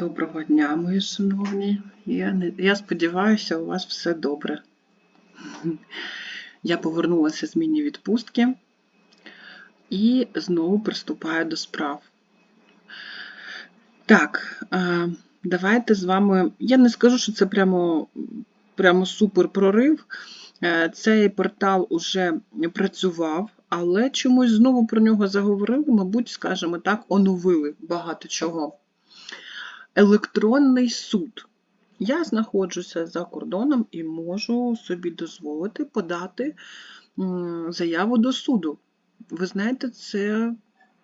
Доброго дня, мої шановні. Я, не... я сподіваюся, у вас все добре. Я повернулася з міні-відпустки і знову приступаю до справ. Так, е, давайте з вами. Я не скажу, що це прямо, прямо супер прорив. Е, Цей портал уже працював, але чомусь знову про нього заговорили, мабуть, скажімо так, оновили багато чого. Електронний суд. Я знаходжуся за кордоном і можу собі дозволити подати заяву до суду. Ви знаєте, це,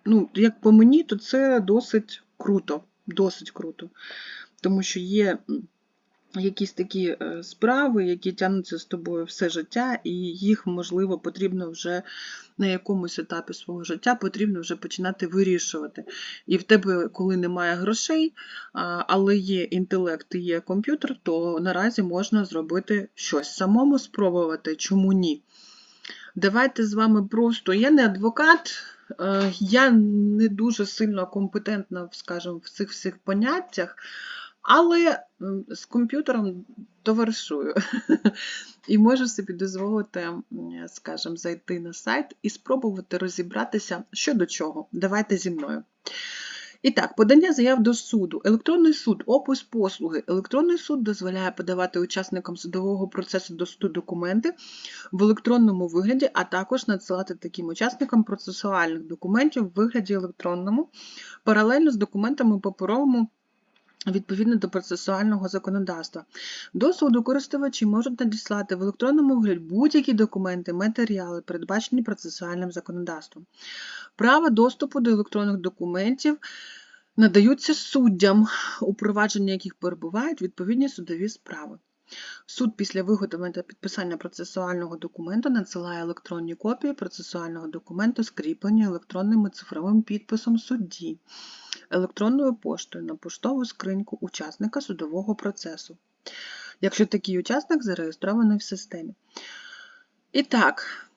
ну, як по мені, то це досить круто. Досить круто. Тому що є якісь такі е, справи, які тягнуться з тобою все життя, і їх, можливо, потрібно вже на якомусь етапі свого життя потрібно вже починати вирішувати. І в тебе, коли немає грошей, але є інтелект і є комп'ютер, то наразі можна зробити щось. Самому спробувати, чому ні. Давайте з вами просто. Я не адвокат, е, я не дуже сильно компетентна, скажімо, в цих всіх поняттях. Але з комп'ютером товаришую і можу собі дозволити, скажімо, зайти на сайт і спробувати розібратися, що до чого. Давайте зі мною. І так, подання заяв до суду. Електронний суд, опис послуги. Електронний суд дозволяє подавати учасникам судового процесу до суду документи в електронному вигляді, а також надсилати таким учасникам процесуальних документів в вигляді електронному, паралельно з документами паперовому відповідно до процесуального законодавства. До суду користувачі можуть надіслати в електронному вигляді будь-які документи, матеріали, передбачені процесуальним законодавством. Право доступу до електронних документів надаються суддям, у провадженні яких перебувають відповідні судові справи. Суд після виготовлення та підписання процесуального документу надсилає електронні копії процесуального документу, скріплені електронним і цифровим підписом судді, електронною поштою на поштову скриньку учасника судового процесу, якщо такий учасник зареєстрований в системі. І так,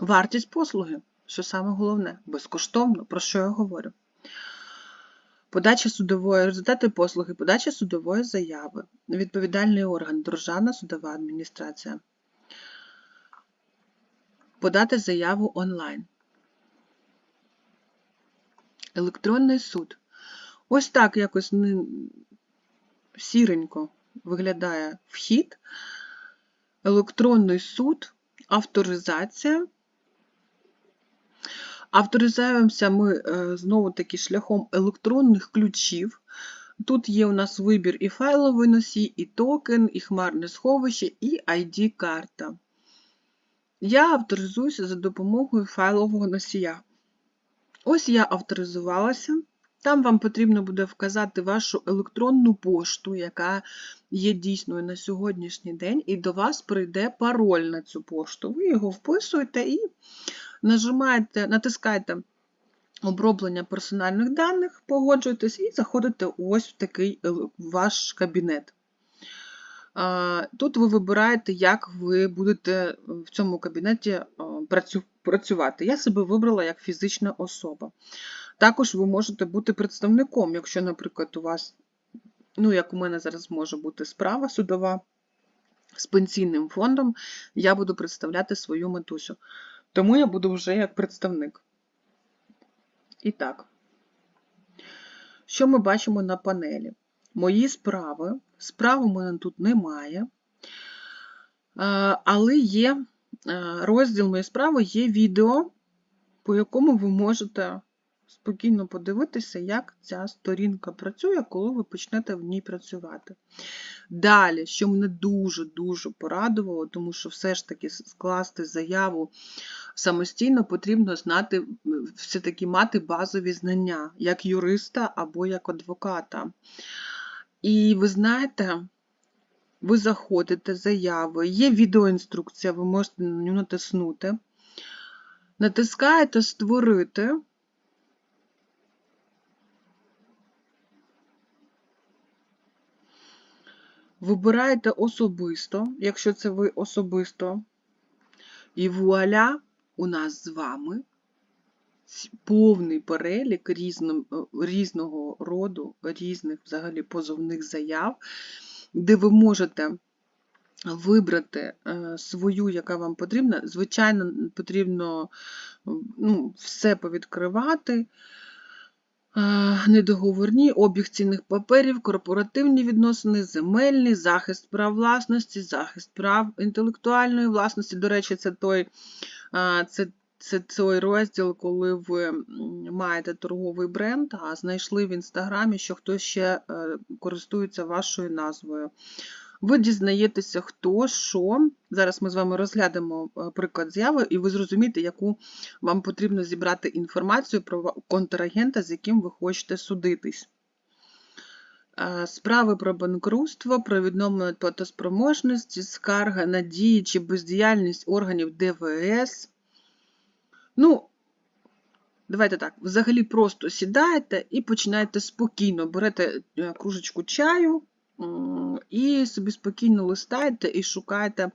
вартість послуги, що саме головне, безкоштовно, про що я говорю. Подача судової результати послуги, подача судової заяви, відповідальний орган, Державна судова адміністрація. Подати заяву онлайн. Електронний суд. Ось так якось сіренько виглядає вхід. Електронний суд, авторизація. Авторизуємося ми е, знову-таки шляхом електронних ключів. Тут є у нас вибір і файловий носій, і токен, і хмарне сховище, і ID-карта. Я авторизуюся за допомогою файлового носія. Ось я авторизувалася. Там вам потрібно буде вказати вашу електронну пошту, яка є дійсною на сьогоднішній день, і до вас прийде пароль на цю пошту. Ви його вписуєте і нажимаєте, натискаєте оброблення персональних даних, погоджуєтесь і заходите ось в такий ваш кабінет. Тут ви вибираєте, як ви будете в цьому кабінеті а, працю- працювати. Я себе вибрала як фізична особа. Також ви можете бути представником, якщо, наприклад, у вас, ну, як у мене зараз може бути справа судова з пенсійним фондом, я буду представляти свою матусю. Тому я буду вже як представник. І так, що ми бачимо на панелі? Мої справи. Справ у мене тут немає. Але є розділ мої справи, є відео, по якому ви можете спокійно подивитися, як ця сторінка працює, коли ви почнете в ній працювати. Далі, що мене дуже-дуже порадувало, тому що все ж таки скласти заяву самостійно потрібно знати, все-таки мати базові знання, як юриста або як адвоката. І ви знаєте, ви заходите, заяви, є відеоінструкція, ви можете на нього натиснути. Натискаєте Створити. Вибираєте особисто, якщо це ви особисто. І вуаля, у нас з вами повний перелік різного роду, різних взагалі позовних заяв, де ви можете вибрати е, свою, яка вам потрібна. Звичайно, потрібно ну, все повідкривати. Е, Недоговорні, обіг цінних паперів, корпоративні відносини, земельний, захист прав власності, захист прав інтелектуальної власності. До речі, це той, е, це, це той розділ, коли ви маєте торговий бренд, а знайшли в інстаграмі, що хтось ще е, користується вашою назвою. Ви дізнаєтеся, хто, що. Зараз ми з вами розглянемо е, приклад з'яви, і ви зрозумієте, яку вам потрібно зібрати інформацію про контрагента, з яким ви хочете судитись. Е, Справи про банкрутство, про відновлення платоспроможності, скарга на дії чи бездіяльність органів ДВС. Ну, давайте так, взагалі просто сідаєте і починаєте спокійно, берете е, кружечку чаю і собі спокійно листаєте і шукаєте.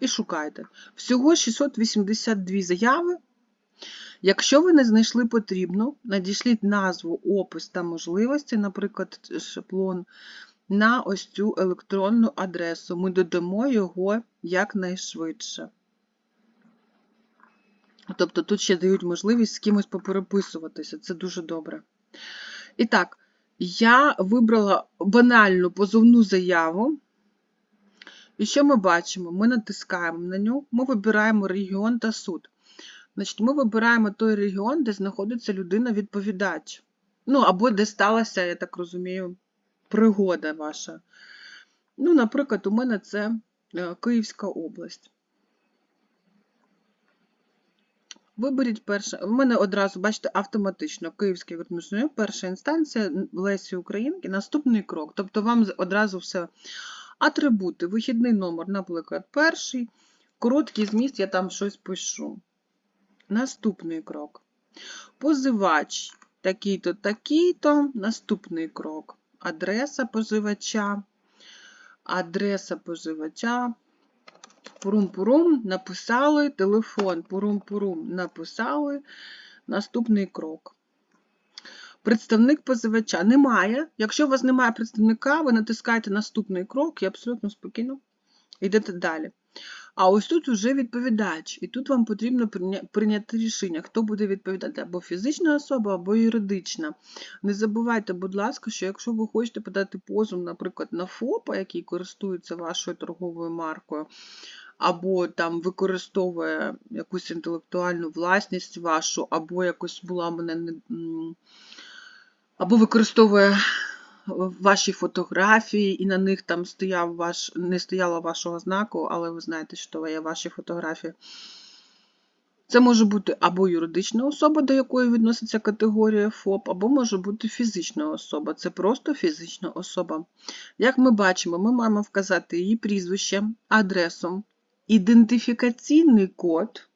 І шукаєте. Всього 682 заяви. Якщо ви не знайшли потрібну, надішліть назву, опис та можливості, наприклад, шаблон, на ось цю електронну адресу. Ми додамо його якнайшвидше. Тобто тут ще дають можливість з кимось попереписуватися. Це дуже добре. І так, я вибрала банальну позовну заяву. І що ми бачимо? Ми натискаємо на нього, ми вибираємо регіон та суд. Значить, ми вибираємо той регіон, де знаходиться людина-відповідач. Ну, або де сталася, я так розумію, пригода ваша. Ну, наприклад, у мене це е, Київська область. Виберіть перше. У мене одразу, бачите, автоматично Київський вермішний, перша інстанція Лесі Українки, наступний крок. Тобто вам одразу все. Атрибути, вихідний номер, наприклад, перший, короткий зміст, я там щось пишу. Наступний крок. Позивач такий-то, такий-то. Наступний крок. Адреса позивача. Адреса позивача. Пурум-пурум, написали, телефон, пурум-пурум, написали. Наступний крок. Представник позивача немає. Якщо у вас немає представника, ви натискаєте наступний крок і абсолютно спокійно йдете далі. А ось тут вже відповідач, і тут вам потрібно прийняти рішення, хто буде відповідати або фізична особа, або юридична. Не забувайте, будь ласка, що якщо ви хочете подати позов, наприклад, на ФОПа, який користується вашою торговою маркою, або там використовує якусь інтелектуальну власність вашу, або якось була мене не. або використовує ваші фотографії, і на них там стояв ваш, не стояло вашого знаку, але ви знаєте, що є ваші фотографії. Це може бути або юридична особа, до якої відноситься категорія ФОП, або може бути фізична особа. Це просто фізична особа. Як ми бачимо, ми маємо вказати її прізвище, адресу, ідентифікаційний код,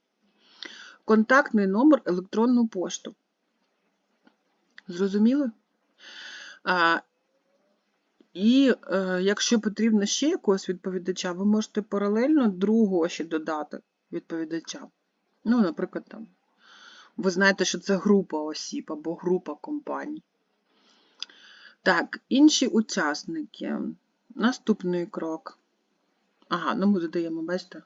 контактний номер, електронну пошту. Зрозуміли? І е, якщо потрібно ще якогось відповідача, ви можете паралельно другого ще додати відповідача. Ну, наприклад, там, ви знаєте, що це група осіб або група компаній. Так, інші учасники. Наступний крок. Ага, ну ми додаємо, бачите?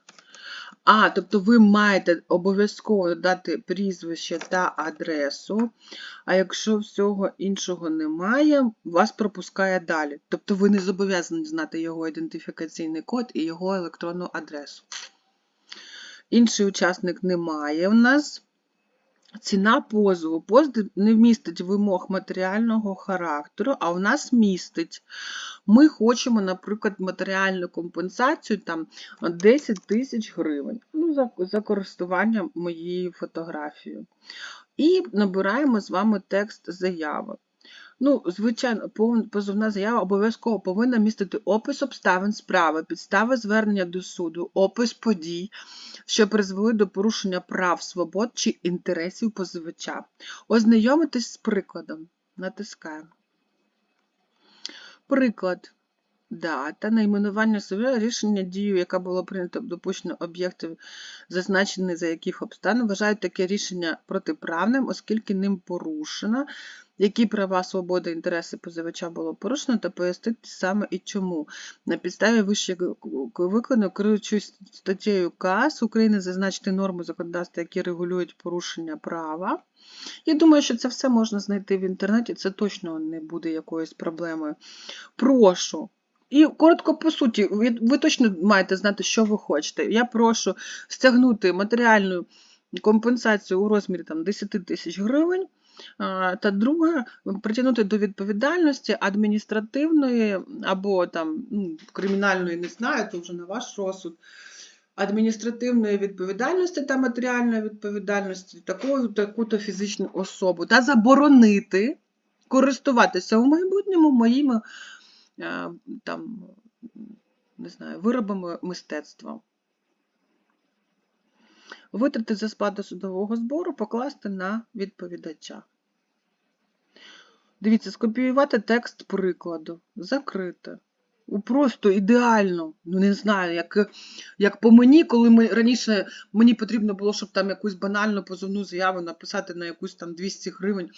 А, тобто ви маєте обов'язково дати прізвище та адресу, а якщо всього іншого немає, вас пропускає далі. Тобто ви не зобов'язані знати його ідентифікаційний код і його електронну адресу. Інший учасник немає у нас. Ціна позову. Позов не містить вимог матеріального характеру, а в нас містить. Ми хочемо, наприклад, матеріальну компенсацію там 10 тисяч гривень ну, за, за користування моєю фотографією. І набираємо з вами текст заяви. Ну, звичайно, позовна заява обов'язково повинна містити опис обставин справи, підстави звернення до суду, опис подій, що призвели до порушення прав, свобод чи інтересів позивача. Ознайомитись з прикладом. Натискаємо. Приклад. дата, найменування себе, рішення дію, яка було прийнято допущено об'єктів, зазначений за яких обставин, вважають таке рішення протиправним, оскільки ним порушено, які права, свободи, інтереси позивача було порушено, та пояснити саме і чому. На підставі вище викладено, керуючись статтею КАС України, зазначити норми законодавства, які регулюють порушення права. Я думаю, що це все можна знайти в інтернеті, це точно не буде якоюсь проблемою. Прошу. І коротко по суті, ви точно маєте знати, що ви хочете. Я прошу стягнути матеріальну компенсацію у розмірі там, 10 тисяч гривень. Та друге, притягнути до відповідальності адміністративної або там, ну, кримінальної, не знаю, то вже на ваш розсуд, адміністративної відповідальності та матеріальної відповідальності таку, таку-то фізичну особу та заборонити користуватися у майбутньому моїми е, там, не знаю, виробами мистецтва. Витрати за сплату судового збору покласти на відповідача. Дивіться, скопіювати текст прикладу, закрити. Просто ідеально. Ну, не знаю, як як по мені, коли ми раніше мені потрібно було, щоб там якусь банальну позовну заяву написати на якусь там 200 гривень,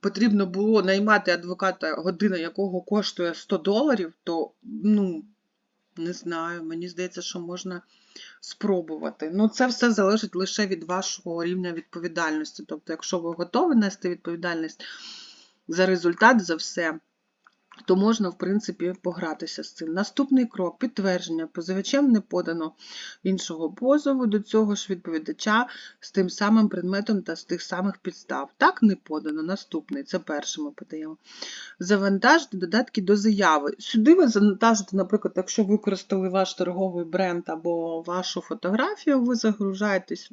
потрібно було наймати адвоката, година якого коштує 100 доларів, то, ну, не знаю, мені здається, що можна спробувати. Ну, це все залежить лише від вашого рівня відповідальності. Тобто, якщо ви готові нести відповідальність за результат, за все то можна, в принципі, погратися з цим. Наступний крок підтвердження. Позивачем не подано іншого позову до цього ж відповідача з тим самим предметом та з тих самих підстав. Так, не подано. Наступний, це перше ми подаємо. Завантажити додатки до заяви. Сюди ви завантажите, наприклад, якщо використали ваш торговий бренд або вашу фотографію, ви загружаєтесь,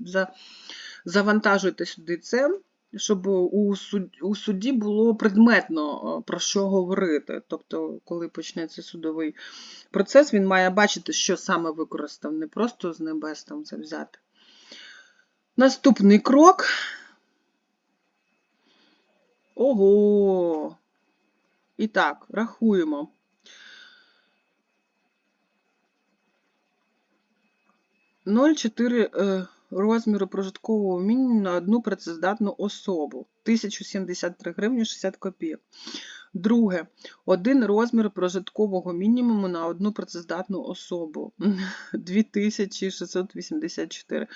завантажуєте сюди це щоб у суд, у суді було предметно про що говорити. Тобто, коли почнеться судовий процес, він має бачити, що саме використав, не просто з небес там це взяти. Наступний крок. Ого! І так, рахуємо. Ноль чотири. Розміру прожиткового мінімуму на одну працездатну особу 1073 гривні 60 копійок. Друге, один розмір прожиткового мінімуму на одну працездатну особу 2684.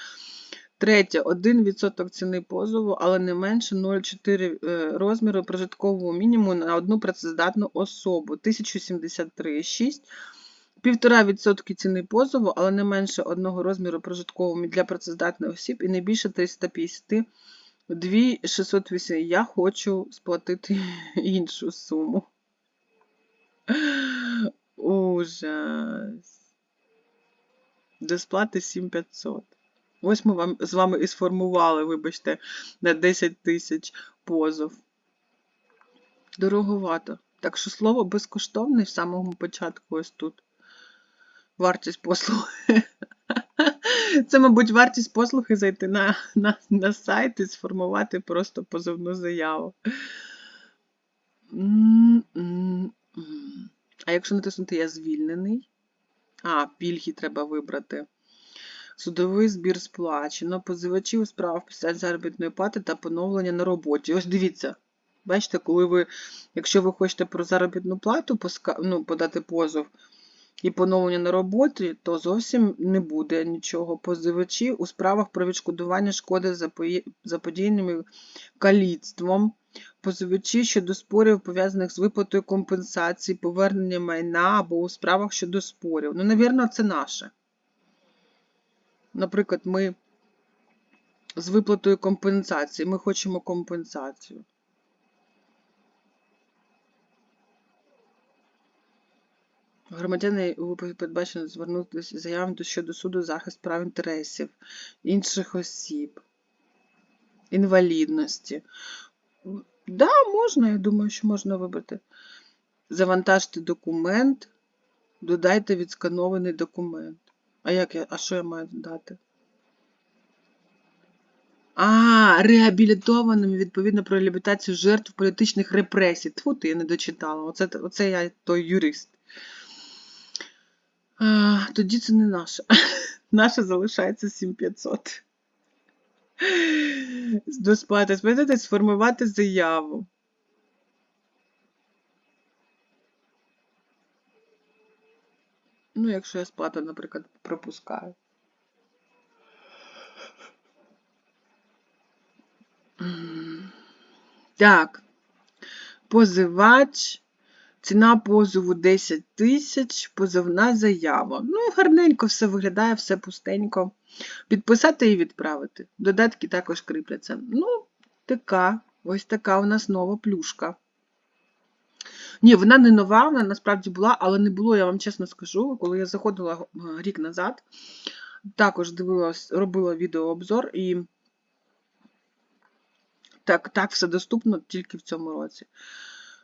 Третє, 1% ціни позову, але не менше 0,4 е, розміру прожиткового мінімуму на одну працездатну особу 1073,6 1,5% ціни позову, але не менше одного розміру прожиткового для працездатних осіб і не більше 350 2608. Я хочу сплатити іншу суму. Ужас. До сплати 7500. Ось ми вам, з вами і сформували, вибачте, на 10 тисяч позов. Дороговато. Так що слово безкоштовне в самому початку ось тут вартість послуги. Це, мабуть, вартість послуги зайти на, на, на сайт і сформувати просто позовну заяву. А якщо натиснути Я звільнений. А, пільги треба вибрати. Судовий збір сплачено, позивачі у справах після заробітної плати та поновлення на роботі. Ось дивіться. Бачите, коли ви, якщо ви хочете про заробітну плату ну, подати позов, і поновлення на роботі, то зовсім не буде нічого. Позивачі у справах про відшкодування шкоди заподіяним каліцтвом, позивачі щодо спорів, пов'язаних з виплатою компенсації, повернення майна або у справах щодо спорів. Ну, навірно, це наше. Наприклад, ми з виплатою компенсації, ми хочемо компенсацію. Громадяни передбачено звернутися заявами щодо суду захист прав інтересів інших осіб, інвалідності. Так, да, можна, я думаю, що можна вибрати. Завантажте документ, додайте відсканований документ. А як я, а що я маю додати? А, реабілітованим відповідно про реабілітацію жертв політичних репресій. Тьфу, ти я не дочитала. Оце, оце я той юрист. Тоді це не наше. Наше залишається 7500. До сплати. Спитати, сформувати заяву. Ну, якщо я сплату, наприклад, пропускаю. Так. Позивач. Ціна позову 10 тисяч, позовна заява. Ну, гарненько все виглядає, все пустенько. Підписати і відправити. Додатки також кріпляться. Ну, така, ось така у нас нова плюшка. Ні, вона не нова, вона насправді була, але не було, я вам чесно скажу, коли я заходила е, рік назад, також дивилась, робила відеообзор і так, так все доступно тільки в цьому році.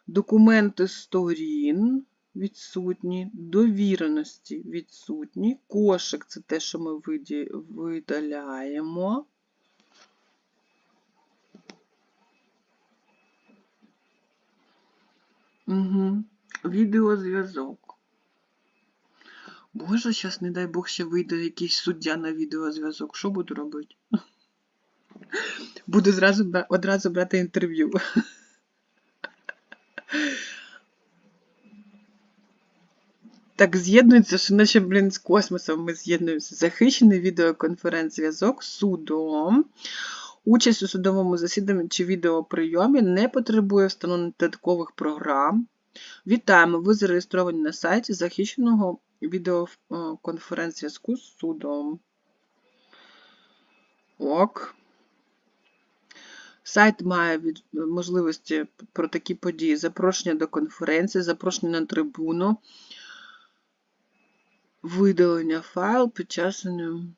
Документи сторін відсутні, довіреності відсутні. Кошик це те, що ми видаляємо. Угу. Відеозв'язок. Боже, зараз, не дай Бог, ще вийде якийсь суддя на відеозв'язок. Що буду робити? Буду зразу, одразу брати інтерв'ю. Так з'єднується, що наче, блін, з космосом ми з'єднуємося. Захищений відеоконференц-зв'язок судом. Участь у судовому засіданні чи відеоприйомі не потребує встановлення додаткових програм. Вітаємо! Ви зареєстровані на сайті захищеного відеоконференц-зв'язку з судом. Ок. Сайт має можливості про такі події: запрошення до конференції, запрошення на трибуну, видалення файл під час.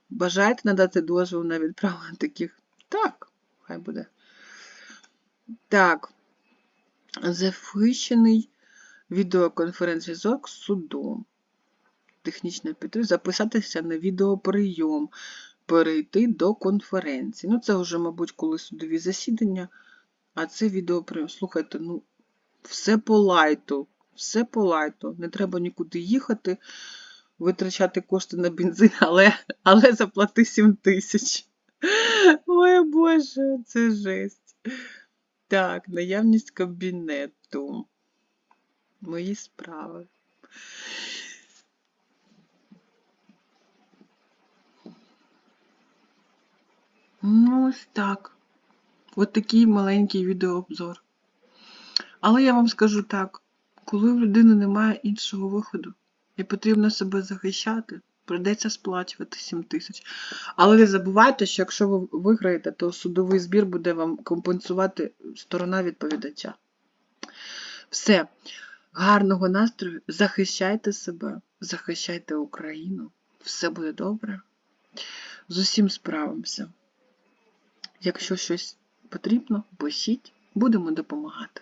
Бажаєте надати дозвіл на відправлення таких? Так, хай буде. Так. Захищений відеоконференц-зв'язок з судом. Технічна підтримка. Записатися на відеоприйом, перейти до конференції. Ну, це вже, мабуть, коли судові засідання, а це відеоприйом. Слухайте, ну, все по лайту, все по лайту. Не треба нікуди їхати, витрачати кошти на бензин, але, але заплати 7 тисяч. Ой, Боже, це жесть. Так, наявність кабінету. Мої справи. Ну, ось так. От такий маленький відеообзор. Але я вам скажу так: коли в людини немає іншого виходу і потрібно себе захищати, прийдеться сплачувати 7 тисяч. Але не забувайте, що якщо ви виграєте, то судовий збір буде вам компенсувати сторона відповідача. Все. Гарного настрою, захищайте себе, захищайте Україну. Все буде добре. З усім справимося. Якщо щось потрібно, пишіть, будемо допомагати.